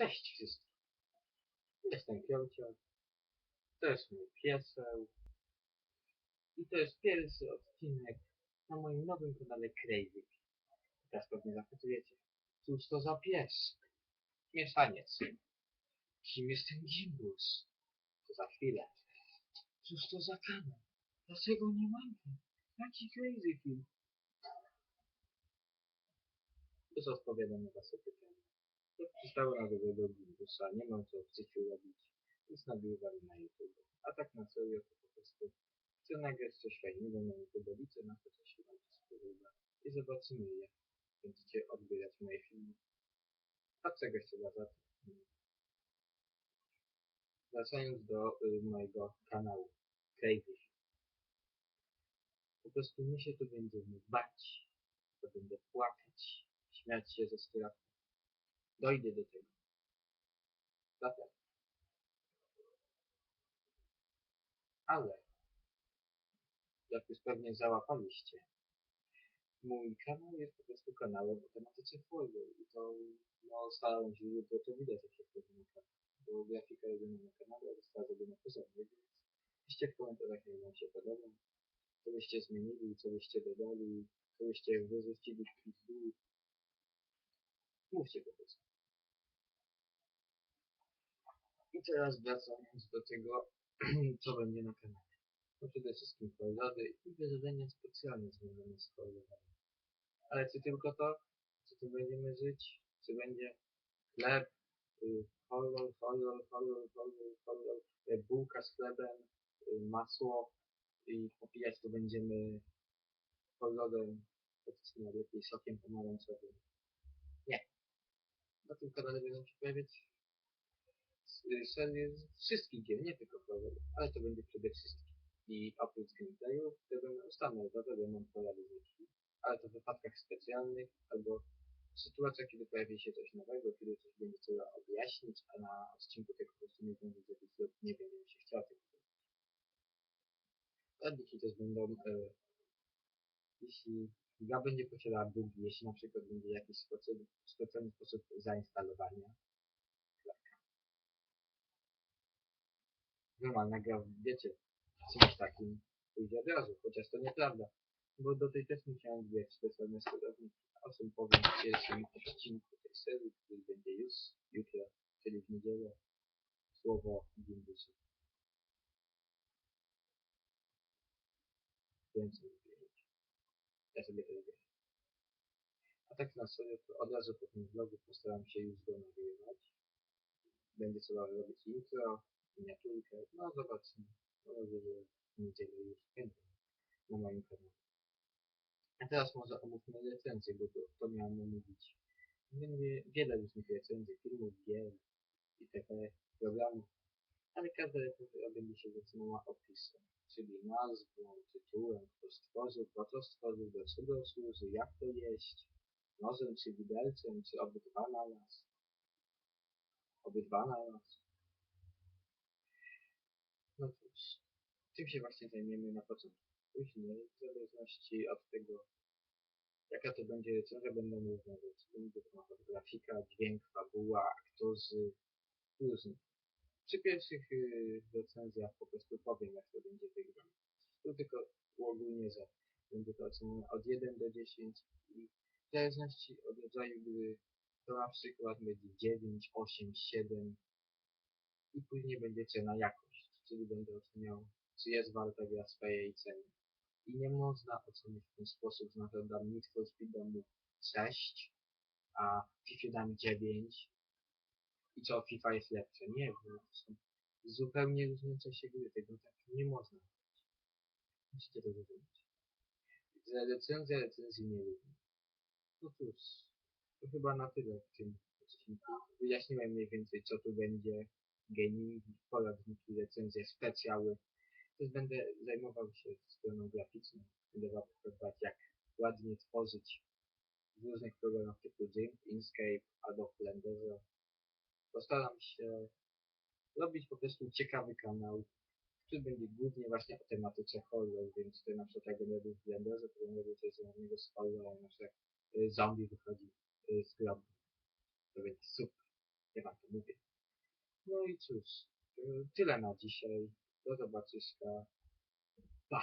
Cześć wszystkim. Jestem Piotr. To jest mój pieseł. I to jest pierwszy odcinek na moim nowym kanale Crazy. Teraz pewnie zapytujecie, cóż to za pies? Mieszaniec. Kim jest ten Gimbus? To za chwilę. Cóż to za kanał? Dlaczego nie mam go? Jaki Crazy film? Już odpowiadam na wasze pytania. Przystało na dobrego Gimbusa, nie mam co w życiu robić. Nic nagrywam na YouTube. A tak na serio to po prostu chcę nagrać coś fajnego na YouTube, liczę na to, co się wam spodoba. I zobaczymy, jak będziecie odbierać moje filmy. A czegoś trzeba zacząć. Wracając do y, mojego kanału Crazy. Po prostu my się tu będziemy bać, to będę płakać, śmiać się ze strachu. Dojdę do tego. Zatem. Ale, jak już pewnie załapaliście, mój kanał jest po prostu kanałem o tematyce horror i to, no, starałem się, żeby to widać, jak się wchodzi bo grafika robiona na kanale została zrobiona porządnie, więc piszcie w komentarzach, jak wam się podoba, co byście zmienili, co byście dodali, co byście wyrzucili w pizdu. Mówcie po prostu. I teraz wracając do tego, co będzie na kanale. To przede wszystkim horrory i wydarzenia specjalne związane z horrorami. Ale czy tylko to? Czy tu będziemy żyć? Czy będzie chleb, y, horror, horror, horror, horror, y, bułka z chlebem, y, masło i popijać to będziemy horrorem, powiedzmy najlepiej sokiem pomarańczowym. Nie. Na tym kanale będą się pojawiać z wszystkich gier, nie tylko horror, ale to będzie przede wszystkim. I oprócz gameplayów, które będą standardowe, będą pojawiać ale to w wypadkach specjalnych albo w sytuacjach, kiedy pojawi się coś nowego, kiedy coś będzie trzeba objaśnić, a na odcinku tego po prostu nie będzie zrobić lub nie będzie mi się chciał tego zrobić. Radniki też będą, e, jeśli gra będzie posiadała bugi, jeśli na przykład będzie jakiś specjalny sposób zainstalowania, normalna gra, wiecie, czymś takim pójdzie od razu, chociaż to nieprawda, bo do tej też musiałem wbić specjalne sterowniki. O tym powiem w pierwszym odcinku tej serii, który będzie już jutro, czyli w niedzielę, słowo wiedzieć. Ja sobie to wiem. A tak na serio, to od razu po tym vlogu postaram się już go nagrywać. Będzie trzeba robić intro, miniaturkę, no zobaczymy. Może, że w niedzielę już będę na moim kanale. A teraz może omówmy recenzję, bo to, to miałem omówić. Będzie wiele różnych recenzji, filmów, gier, itp. programów, ale każda recenzja będzie się zaczynała opisem, czyli nazwą, tytułem, kto stworzył, po co stworzył, do czego służy, jak to jeść, nożem czy widelcem, czy obydwa na raz. Obydwa na raz. No cóż, tym się właśnie zajmiemy na początku. Później, w zależności od tego, jaka to będzie recenzja, będą rzeczy. Będzie grafika, dźwięk, fabuła, aktorzy, różne. Przy pierwszych y, recenzjach po prostu powiem, jak to będzie wyglądać. Tu tylko ogólnie, że będzie to ocenione od 1 do 10 i w zależności od rodzaju gry to na przykład będzie 9, 8, 7 i później będzie cena jakość, czyli będę oceniał, czy jest warta gra swojej ceny. I nie można ocenić w ten sposób, że na przykład dam Need for Speed dam mu 6, a FIFA dam 9 i co, FIFA jest lepsze. Nie, bo to są zupełnie różniące się gry, tego tak nie można robić. Musicie to zrozumieć. Recenzja recenzji nie lubi. No cóż, to chyba na tyle w tym odcinku. Wyjaśniłem mniej więcej co tu będzie. Gaming, poradniki, recenzje, specjały. Też będę zajmował się stroną graficzną. Będę wam pokazywać jak ładnie tworzyć w różnych programach typu Jim, Inkscape albo w Blenderze. Postaram się robić po prostu ciekawy kanał, który będzie głównie właśnie o tematyce horror, więc to na przykład jak będę robił w Blenderze, to będę robił coś związanego z horrorem, na przykład y, zombie wychodzi y, z grobu. To będzie super. Ja wam to mówię. I cóż, to tyle na dzisiaj. Do zobaczyska. Pa!